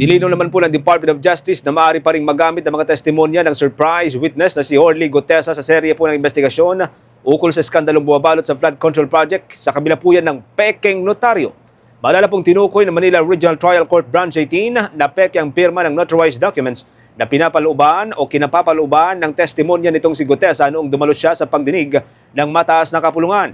Nilinaw naman po ng Department of Justice na maaari pa rin magamit ang mga testimonya ng surprise witness na si Orly Gutesa sa serye po ng investigasyon ukol sa skandalong buwabalot sa flood control project sa kabila po yan ng peking notaryo. Maalala pong tinukoy ng Manila Regional Trial Court Branch 18 na peke ang pirma ng notarized documents na pinapalooban o kinapapalooban ng testimonya nitong si Gutesa noong dumalo siya sa pagdinig ng mataas na kapulungan.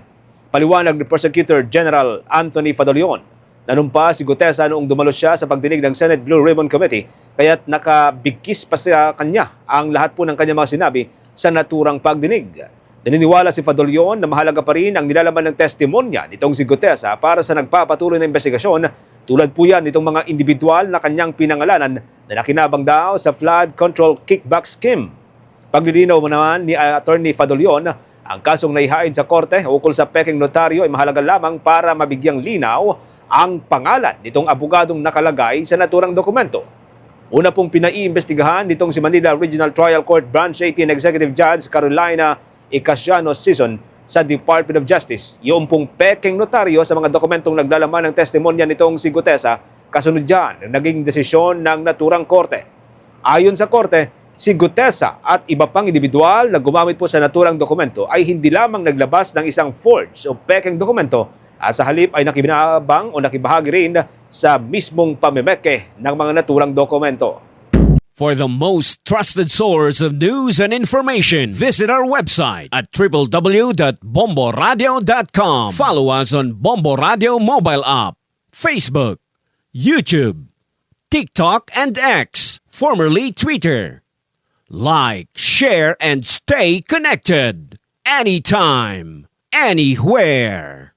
Paliwanag ni Prosecutor General Anthony Fadolion. Nanumpa si Gutesa noong dumalo siya sa pagdinig ng Senate Blue Ribbon Committee kaya't nakabigkis pa sa kanya ang lahat po ng kanyang mga sinabi sa naturang pagdinig. Naniniwala si Fadolion na mahalaga pa rin ang nilalaman ng testimonya nitong si Gutesa para sa nagpapatuloy na investigasyon tulad po yan nitong mga individual na kanyang pinangalanan na nakinabang daw sa flood control kickback scheme. Paglilinaw mo naman ni uh, Attorney Fadolion, ang kasong naihain sa korte ukol sa peking notaryo ay mahalaga lamang para mabigyang linaw ang pangalan nitong abogadong nakalagay sa naturang dokumento. Una pong pinaiimbestigahan nitong si Manila Regional Trial Court Branch 18 Executive Judge Carolina Icasiano Season sa Department of Justice. Yung pong peking notaryo sa mga dokumentong naglalaman ng testimonya nitong si Gutesa, kasunod dyan, naging desisyon ng naturang korte. Ayon sa korte, si Gutesa at iba pang individual na gumamit po sa naturang dokumento ay hindi lamang naglabas ng isang forged o peking dokumento at sa halip ay nakibinabang o nakibahagi rin sa mismong pamemeke ng mga naturang dokumento. For the most trusted source of news and information, visit our website at www.bomboradio.com. Follow us on Bombo Radio mobile app, Facebook, YouTube, TikTok, and X, formerly Twitter. Like, share, and stay connected. Anytime, anywhere.